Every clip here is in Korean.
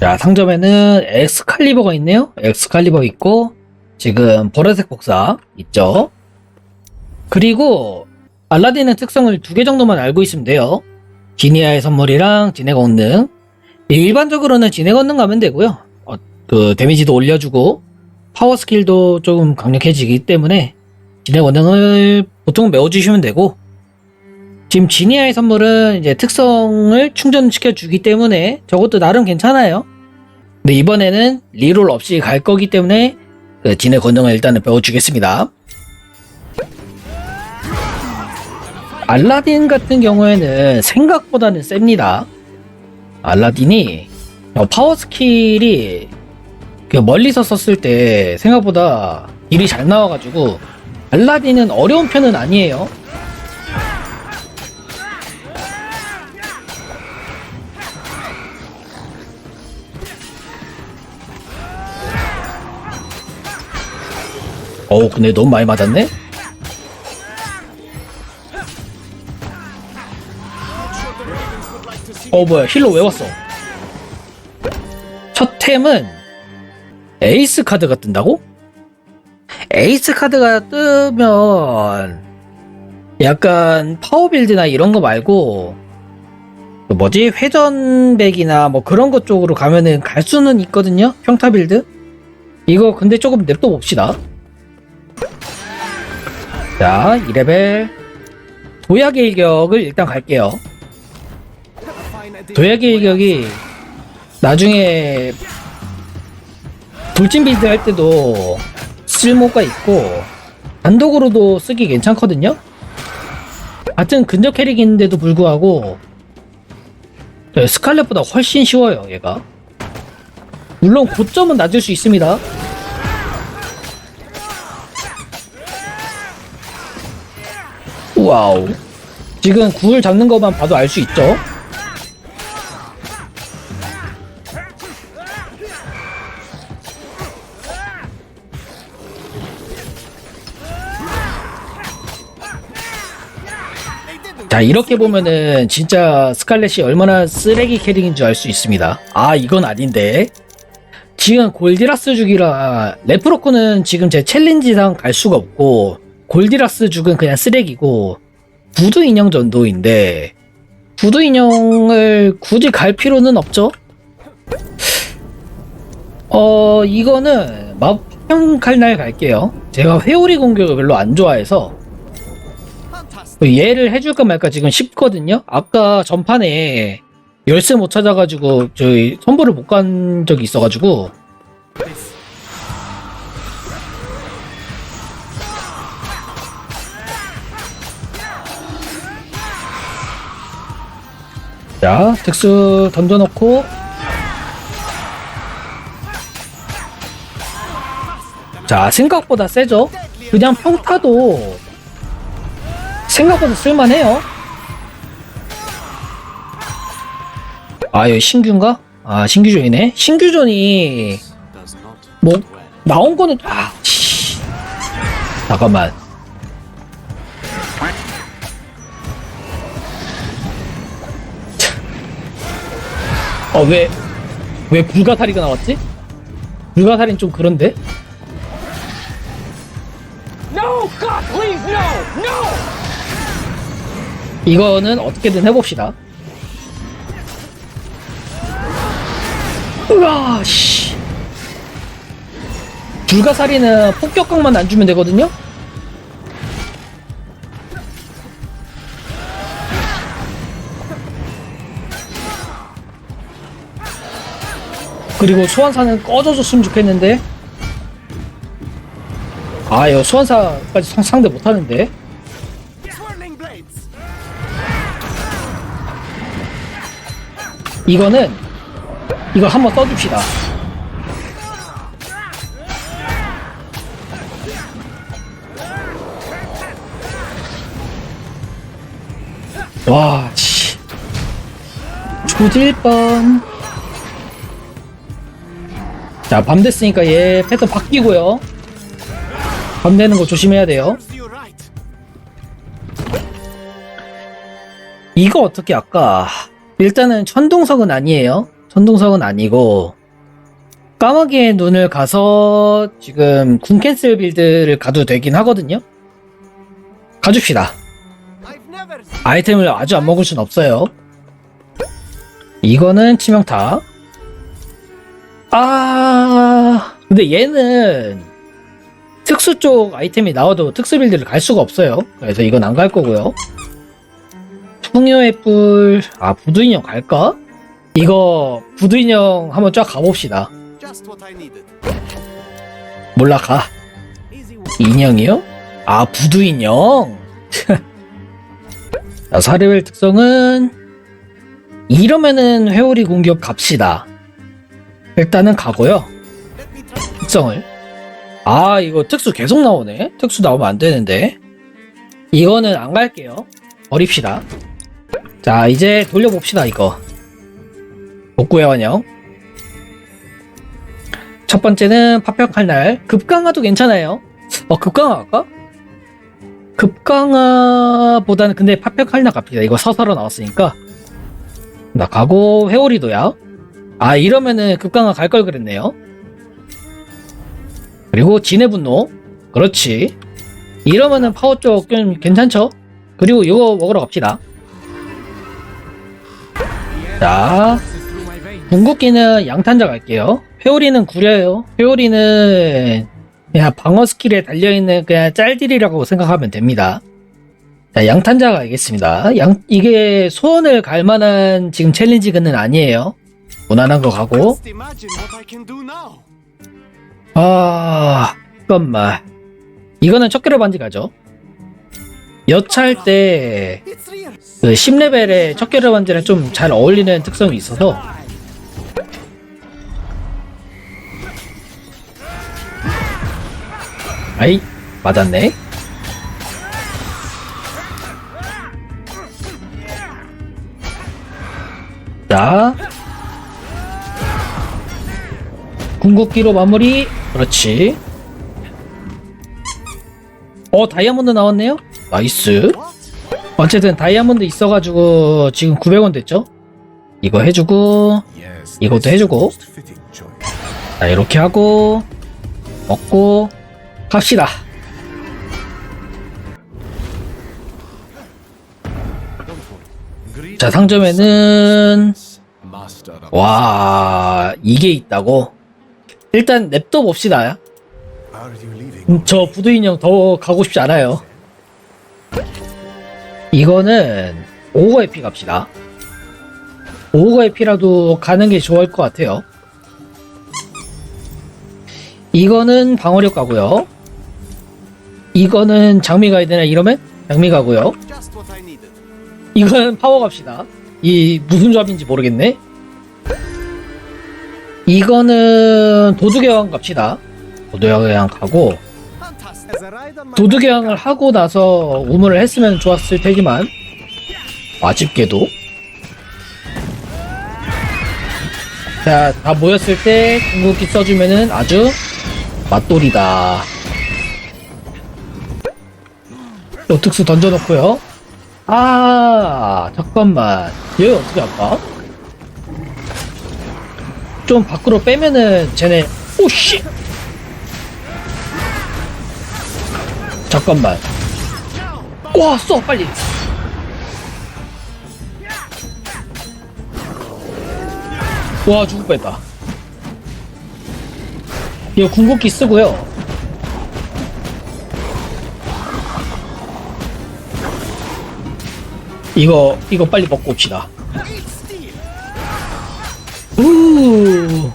자, 상점에는 엑스칼리버가 있네요. 엑스칼리버 있고, 지금 보라색 복사 있죠. 그리고 알라딘의 특성을 두 개 정도만 알고 있으면 돼요. 지니아의 선물이랑 진해 권능. 일반적으로는 진해 권능 가면 되고요. 어, 그 데미지도 올려주고 파워 스킬도 조금 강력해지기 때문에 진해 권능을 보통 메워주시면 되고 지금 지니아의 선물은 이제 특성을 충전시켜 주기 때문에 저것도 나름 괜찮아요. 근데 이번에는 리롤 없이 갈 거기 때문에 그 진해 권능을 일단은 배워주겠습니다. 알라딘 같은 경우에는 생각보다는 셉니다. 알라딘이 어, 파워 스킬이 그 멀리서 썼을 때 생각보다 일이 잘 나와가지고 알라딘은 어려운 편은 아니에요. 어우 근데 너무 많이 맞았네? 어 뭐야 힐러 왜 왔어? 첫 템은 에이스 카드가 뜬다고? 에이스 카드가 뜨면 약간 파워빌드나 이런 거 말고 그 뭐지 회전백이나 뭐 그런 것 쪽으로 가면은 갈 수는 있거든요 평타빌드 이거 근데 조금 냅둬 봅시다 자 2레벨 도약의 일격을 일단 갈게요 도약의 일격이 나중에 돌진 빌드 할 때도 쓸모가 있고 단독으로도 쓰기 괜찮거든요. 같은 근접 캐릭인데도 불구하고 네, 스칼렛보다 훨씬 쉬워요 얘가. 물론 고점은 낮을 수 있습니다. 와우. 지금 구을 잡는 것만 봐도 알 수 있죠. 자 이렇게 보면은 진짜 스칼렛이 얼마나 쓰레기 캐릭인 줄 알 수 있습니다 아 이건 아닌데 지금 골디라스 죽이라 레프로코는 지금 제 챌린지상 갈 수가 없고 골디라스 죽은 그냥 쓰레기고 부두 인형 전도인데 부두 인형을 굳이 갈 필요는 없죠? 어 이거는 마법형 칼날 갈게요. 제가 회오리 공격을 별로 안 좋아해서 얘를 해줄까 말까 지금 싶거든요. 아까 전판에 열쇠 못 찾아가지고 저희 선보를 못 간 적이 있어가지고 자 특수 던져놓고 자 생각보다 세죠? 그냥 평타도 생각보다 쓸만해요. 아, 여기 신규인가? 아, 신규존이네. 신규존이 뭐 나온 거는 아, 씨. 잠깐만. 어, 왜, 왜 불가사리가 나왔지? 불가사리는 좀 그런데? No! God, please, no! No! 이거는 어떻게든 해봅시다. 으아, 씨. 불가사리는 폭격각만 안 주면 되거든요? 그리고 소환사는 꺼져줬으면 좋겠는데. 아, 이거 소환사까지 상- 상대 못하는데. 이거는 이거 한번 써줍시다. 와, 씨. 조질 뻔. 자, 밤 됐으니까 얘 패턴 바뀌고요. 밤 되는 거 조심해야 돼요. 이거 어떻게 할까? 일단은 천동석은 아니에요. 천둥성은 아니고 까마귀의 눈을 가서 지금 궁 캔슬 빌드를 가도 되긴 하거든요. 가줍시다. 아이템을 아주 안 먹을 순 없어요. 이거는 치명타. 아, 근데 얘는 특수 쪽 아이템이 나와도 특수 빌드를 갈 수가 없어요. 그래서 이건 안 갈 거고요. 풍요의 뿔, 아, 부두 인형 갈까? 이거 부두 인형 한번 쫙 가봅시다. 몰라, 가. 인형이요? 아, 부두 인형? 자, 사리벨 특성은 이러면은 회오리 공격 갑시다. 일단은 가고요. 특성을. 아, 이거 특수 계속 나오네. 특수 나오면 안 되는데. 이거는 안 갈게요. 버립시다. 자, 이제 돌려봅시다, 이거. 복구의 원형. 첫 번째는 파편 칼 날. 급강화도 괜찮아요. 어, 급강화 할까? 급강화보다는 근데 파편 칼 날 갑시다. 이거 서서로 나왔으니까. 나 가고, 회오리도야. 아, 이러면은 급강화 갈 걸 그랬네요. 그리고 진의 분노. 그렇지. 이러면은 파워 쪽 좀 괜찮죠? 그리고 이거 먹으러 갑시다. 자. 궁극기는 양탄자 갈게요. 회오리는 구려요. 회오리는 그냥 방어 스킬에 달려있는 그냥 짤딜이라고 생각하면 됩니다. 자, 양탄자 가겠습니다. 양, 이게 소원을 갈 만한 지금 챌린지는 아니에요. 무난한 거 가고. 아, 잠깐만. 이거는 척결의 반지 가죠. 여차할 때, It's real. 그 10레벨의 척결의 반지랑 좀 잘 어울리는 특성이 있어서, 아이, 맞았네. 자. 궁극기로 마무리. 그렇지. 어, 다이아몬드 나왔네요? 나이스. 어쨌든 다이아몬드 있어가지고 지금 900원 됐죠? 이거 해주고, 이것도 해주고, 자, 이렇게 하고, 먹고, 갑시다. 자, 상점에는, 와, 이게 있다고? 일단 냅둬 봅시다. 음, 저 부두인형 더 가고 싶지 않아요. 이거는 오거 에피 갑시다. 오거 에피라도 가는 게 좋을 것 같아요. 이거는 방어력 가고요. 이거는 장미 가야 되나 이러면 장미 가고요. 이거는 파워 갑시다. 이 무슨 조합인지 모르겠네. 이거는 도두개왕 갑시다. 도두개왕 가고 도두개왕을 하고 나서 우물을 했으면 좋았을 테지만 아쉽게도 자 다 모였을 때 궁극기 써주면은 아주 맛돌이다 또 특수 던져놓고요 아 잠깐만 얘 어떻게 할까? 좀 밖으로 빼면은 쟤네 오씨! 잠깐만. 와써 빨리. 와 죽을 뻔했다. 이거 궁극기 쓰고요. 이거 이거 빨리 먹고 옵시다. 우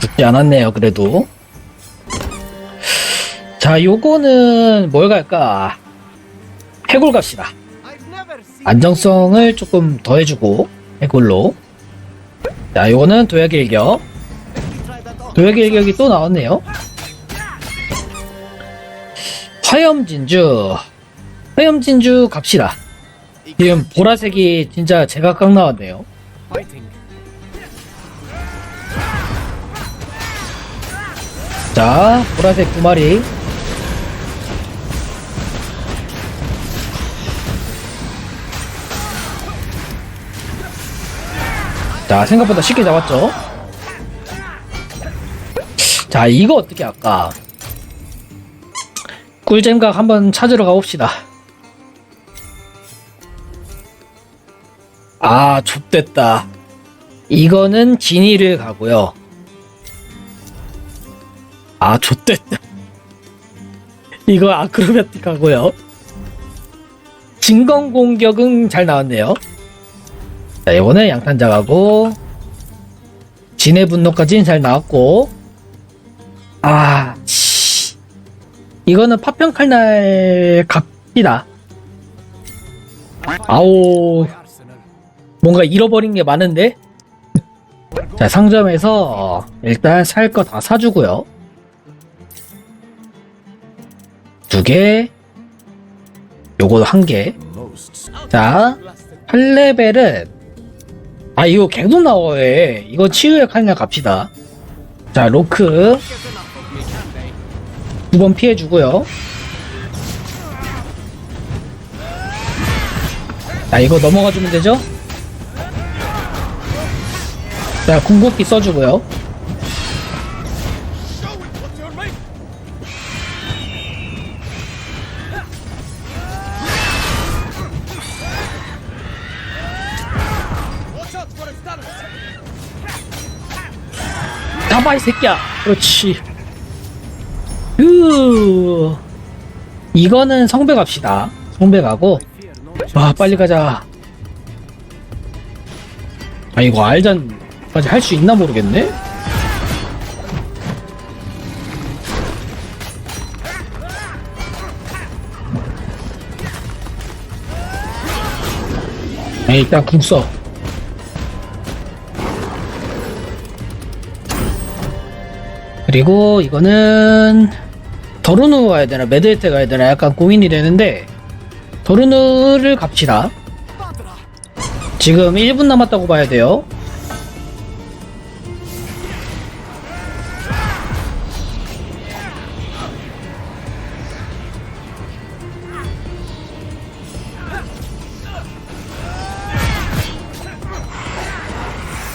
죽지 않았네요 그래도. 자 요거는 뭘 갈까? 해골 갑시다. 안정성을 조금 더 해주고 해골로. 자 요거는 도약의 일격. 도약의 일격이 또 나왔네요. 화염진주. 화염진주 갑시다. 지금 보라색이 진짜 제각각 나왔네요 자 보라색 두 마리 자, 생각보다 쉽게 잡았죠? 자, 이거 어떻게 할까? 꿀잼각 한번 찾으러 가봅시다. 아, 좆됐다. 이거는 진이를 가고요. 아, 좆됐다. 이거 아크로바틱 하고요. 진검 공격은 잘 나왔네요. 자, 이거는 양탄자 가고, 진의 분노까지는 잘 나왔고, 아, 씨. 이거는 파편 칼날 갑니다. 아오. 뭔가 잃어버린 게 많은데? 자, 상점에서 일단 살 거 다 사주고요. 두 개, 요거 한 개. 자, 8레벨은, 아, 이거 계속 나와요. 이거 치유의 칼날 갑시다. 자, 로크? 두 번 피해주고요. 자, 이거 넘어가주면 되죠? 자, 궁극기 써주고요. 가봐, 이 새끼야! 그렇지. 으 이거는 성배 갑시다. 성배 가고, 와, 빨리 가자. 아, 이거 알전까지 할 수 있나 모르겠네? 아, 일단 궁 써. 그리고 이거는 더루누 가야 되나 매드헤트 가야 되나 약간 고민이 되는데 더루누를 갑시다. 지금 1분 남았다고 봐야 돼요.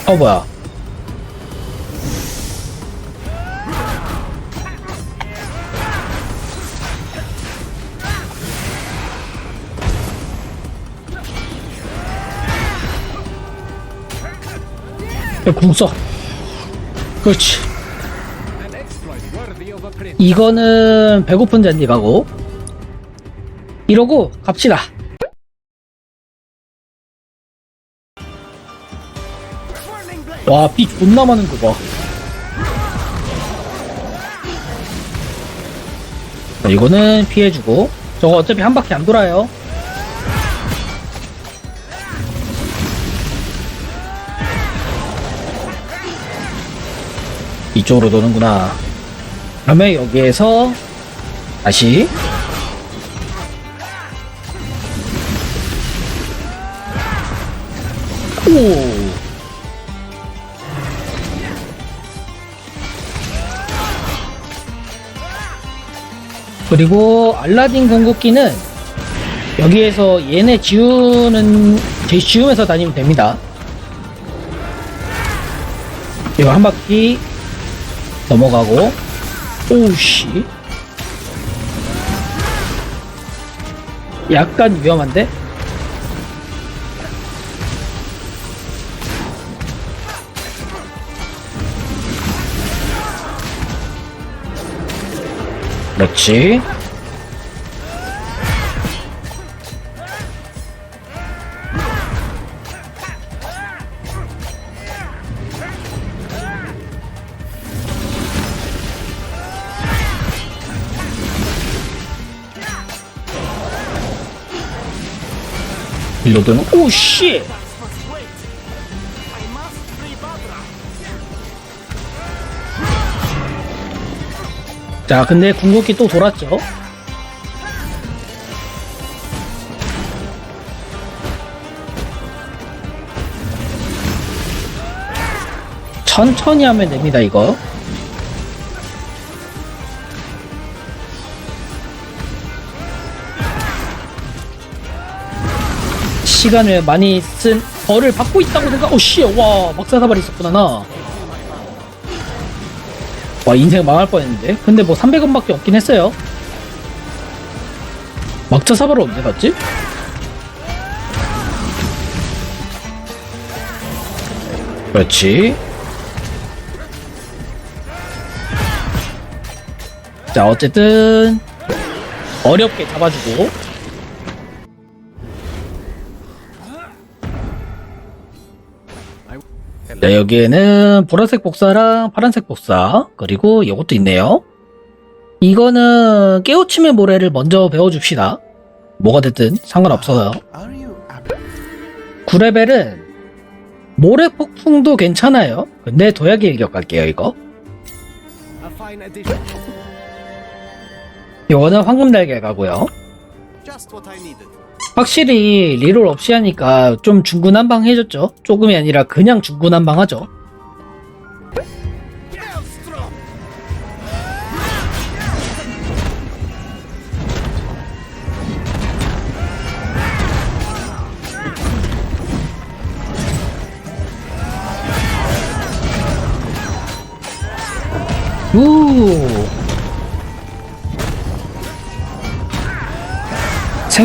어 뭐야? 궁 써. 그렇지. 이거는 배고픈 잔디 가고. 이러고 갑시다. Burning blade. 와, 피 존나 많은 거 봐. 자, 이거는 피해주고. 저거 어차피 한 바퀴 안 돌아요. 이쪽으로 도는구나. 그러면 여기에서 다시 오. 그리고 알라딘 궁극기는 여기에서 얘네 지우는 제 지우면서 다니면 됩니다. 이거 한 바퀴 넘어가고. 오우씨. 약간 위험한데? 그렇지 일로드는 오씨. 자 근데 궁극기 또 돌았죠? 천천히 하면 됩니다 이거 시간을 많이 쓴 벌을 받고 있다고 생각 오 씨 와 막사 사발이 있었구나 나 와 인생 망할 뻔했는데? 근데 뭐 300원밖에 없긴 했어요. 막차 사발을 언제 갔지? 그렇지. 자 어쨌든 어렵게 잡아주고 네, 여기에는 보라색 복사랑 파란색 복사 그리고 이것도 있네요. 이거는 깨우침의 모래를 먼저 배워줍시다. 뭐가 됐든 상관없어요. Are you happy? 9레벨은 모래 폭풍도 괜찮아요. 근데 도약의 일격 갈게요 이거. 이거는 황금 달걀 가고요 확실히 리롤 없이 하니까 좀 중구난방 해줬죠? 조금이 아니라 그냥 중구난방 하죠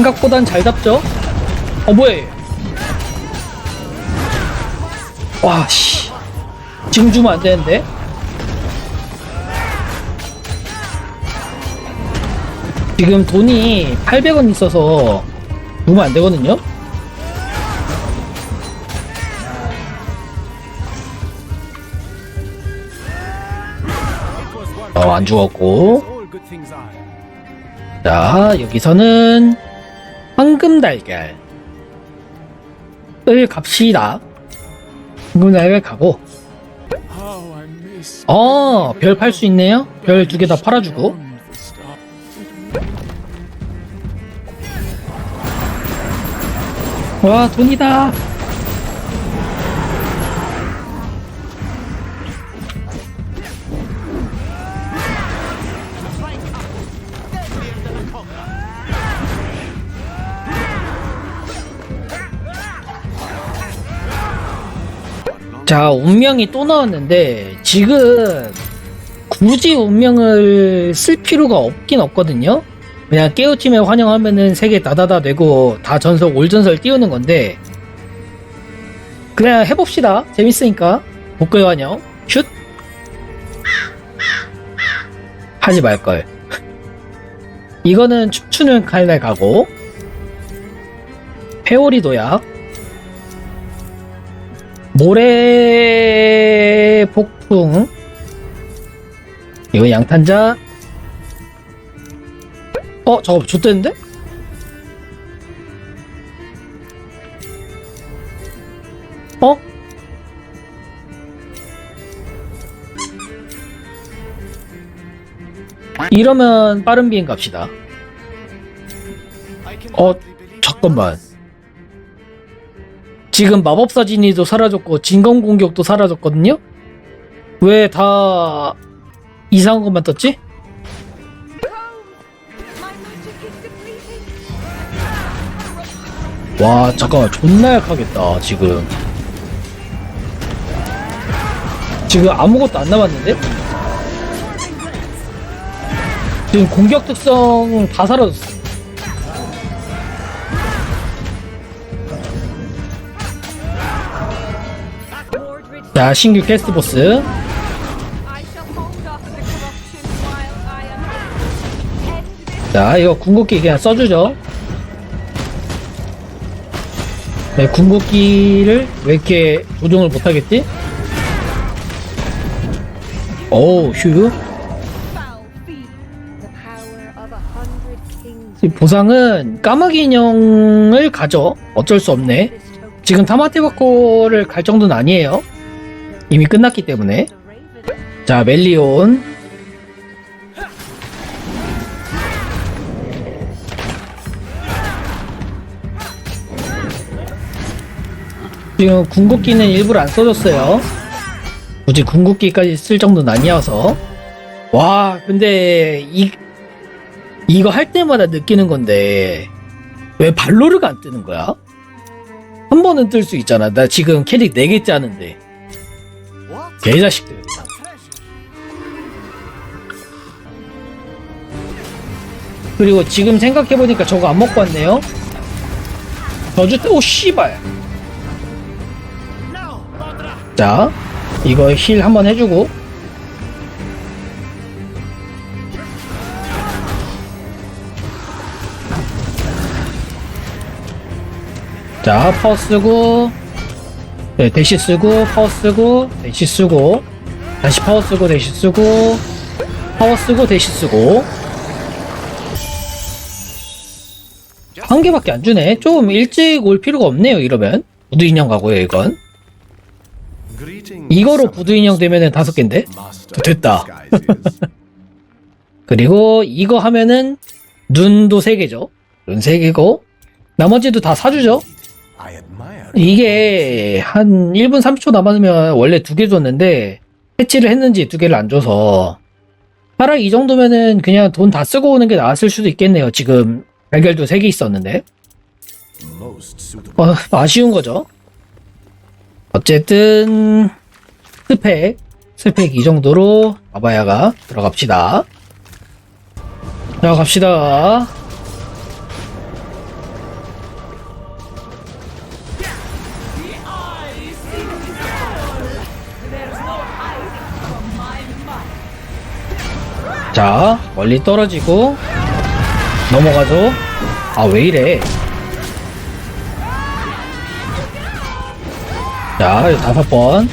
생각보단 잘 잡죠? 어 뭐야 얘. 와씨 지금 주면 안 되는데 지금 돈이 800원 있어서 주면 안 되거든요 어 안 죽었고. 자, 여기서는 황금 달걀. 을 갑시다. 달걀 가고. 어, 별 팔 수 있네요? 별 두 개 다 팔아주고. 와, 돈이다. 자, 운명이 또 나왔는데, 지금 굳이 운명을 쓸 필요가 없긴 없거든요? 그냥 깨우침에 환영하면은 세개 다다다 되고, 다 전석, 올전설 띄우는 건데, 그냥 해봅시다. 재밌으니까. 복구의 환영. 슛! 하지 말걸. 이거는 춤추는 칼날 가고, 페오리 도약, 모래 폭풍 이거 양탄자 어 저거 좋댔는데? 어? 이러면 빠른 비행 갑시다 어, 잠깐만. 지금 마법사 진이도 사라졌고 진검 공격도 사라졌거든요? 왜 다 이상한 것만 떴지? 와 잠깐만 존나 약하겠다 지금 지금 아무것도 안 남았는데? 지금 공격 특성 다 사라졌어 자 신규 캐스트 보스 자 이거 궁극기 그냥 써주죠 네, 궁극기를 왜 이렇게 조정을 못하겠지? 오우 휴 보상은 까마귀 인형을 가져 어쩔 수 없네 지금 타마테바코를 갈 정도는 아니에요 이미 끝났기 때문에. 자 멜리온 지금 궁극기는 일부러 안 써줬어요 굳이 궁극기까지 쓸 정도는 아니어서 와 근데 이 이거 할 때마다 느끼는 건데 왜 발로르가 안 뜨는 거야? 한 번은 뜰 수 있잖아. 나 지금 캐릭 4개째 하는데. What? 개자식들. A treasure. 그리고 지금 생각해보니까 저거 안 먹고 왔네요. 저주 때, 오, 씨발. 자, 이거 힐 한번 해주고. 자, 파워 쓰고, 네, 대시 쓰고, 파워 쓰고, 대시 쓰고, 다시 파워 쓰고, 대시 쓰고, 파워 쓰고, 대시 쓰고. 한 개밖에 안 주네. 좀 일찍 올 필요가 없네요, 이러면. 부두 인형 가고요, 이건. 이거로 부두 인형 되면은 다섯 개인데? 됐다. 그리고 이거 하면은 눈도 세 개죠. 눈 세 개고 나머지도 다 사주죠. 이게 한 1분 30초 남았으면 원래 두 개 줬는데 패치를 했는지 두 개를 안 줘서 차라리 이 정도면은 그냥 돈 다 쓰고 오는 게 나았을 수도 있겠네요. 지금 달걀도 세개 있었는데 어, 아쉬운 거죠. 어쨌든 스펙 스펙 이 정도로 아바야가 들어갑시다. 자 갑시다. 자 멀리 떨어지고 넘어가죠. 아왜 이래? 자 다섯 번.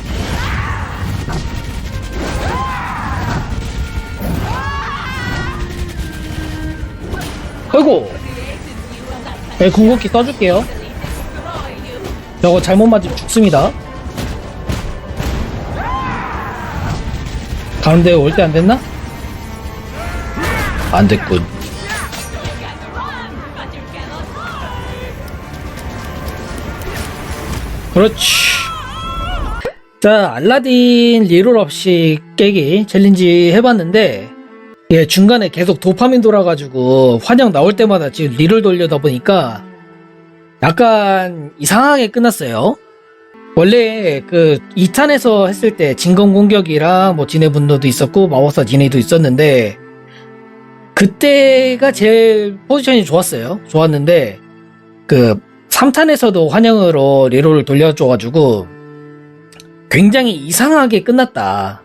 아이고 네, 궁극기 써줄게요 저거 잘못 맞으면 죽습니다 가운데 올 때 안 됐나? 안 됐군 그렇지 자 알라딘 리롤 없이 깨기 챌린지 해봤는데 예, 중간에 계속 도파민 돌아가지고 환영 나올 때마다 지금 리를 돌려다 보니까 약간 이상하게 끝났어요. 원래 그 2탄에서 했을 때 진검 공격이랑 뭐 진해 분노도 있었고 마법사 진해도 있었는데 그때가 제일 포지션이 좋았어요. 좋았는데 그 3탄에서도 환영으로 리롤을 돌려줘가지고 굉장히 이상하게 끝났다.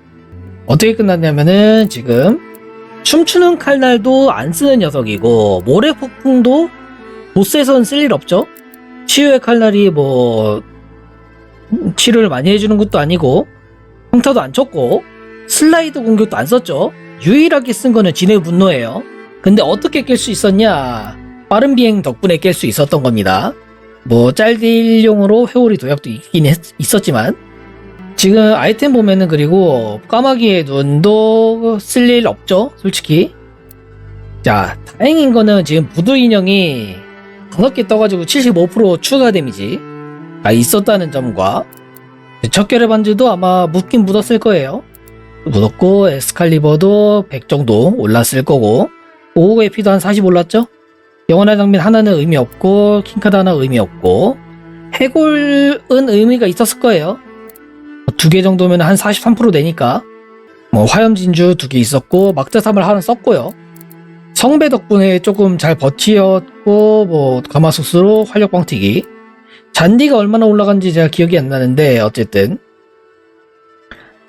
어떻게 끝났냐면은 지금 춤추는 칼날도 안 쓰는 녀석이고 모래 폭풍도 보스에선 쓸 일 없죠. 치유의 칼날이 뭐 음, 치료를 많이 해주는 것도 아니고 평타도 안 쳤고 슬라이드 공격도 안 썼죠. 유일하게 쓴 거는 진의 분노예요. 근데 어떻게 깰 수 있었냐? 빠른 비행 덕분에 깰 수 있었던 겁니다. 뭐 짤딜용으로 회오리 도약도 있긴 했, 있었지만 지금 아이템 보면은 그리고 까마귀의 눈도 쓸 일 없죠 솔직히 자 다행인 거는 지금 부두 인형이 다섯 개 떠가지고 75% 추가 데미지 가 있었다는 점과 척결의 반지도 아마 묻긴 묻었을 거예요 묻었고 에스칼리버도 100 정도 올랐을 거고 오호의 피도 한 40 올랐죠? 영원한 장면 하나는 의미 없고 킹카드 하나 의미 없고 해골은 의미가 있었을 거예요. 두 개 정도면 한 43% 되니까. 뭐 화염 진주 두 개 있었고 막자삼을 하나 썼고요. 성배 덕분에 조금 잘 버티었고 뭐 가마솥으로 활력광튀기. 잔디가 얼마나 올라간지 제가 기억이 안 나는데 어쨌든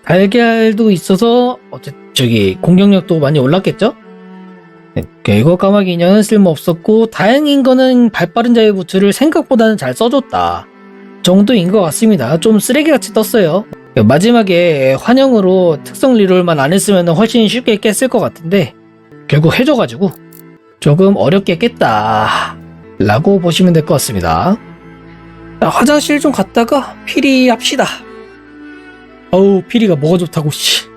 달걀도 있어서 어쨌 저기 공격력도 많이 올랐겠죠? 네, 그리고 까마귀 인형은 쓸모 없었고 다행인 거는 발빠른 자유 부츠를 생각보다는 잘 써줬다 정도인 것 같습니다. 좀 쓰레기같이 떴어요. 마지막에 환영으로 특성 리롤만 안 했으면 훨씬 쉽게 깼을 것 같은데 결국 해줘가지고 조금 어렵게 깼다 라고 보시면 될 것 같습니다 자, 화장실 좀 갔다가 피리 합시다 어우 피리가 뭐가 좋다고 씨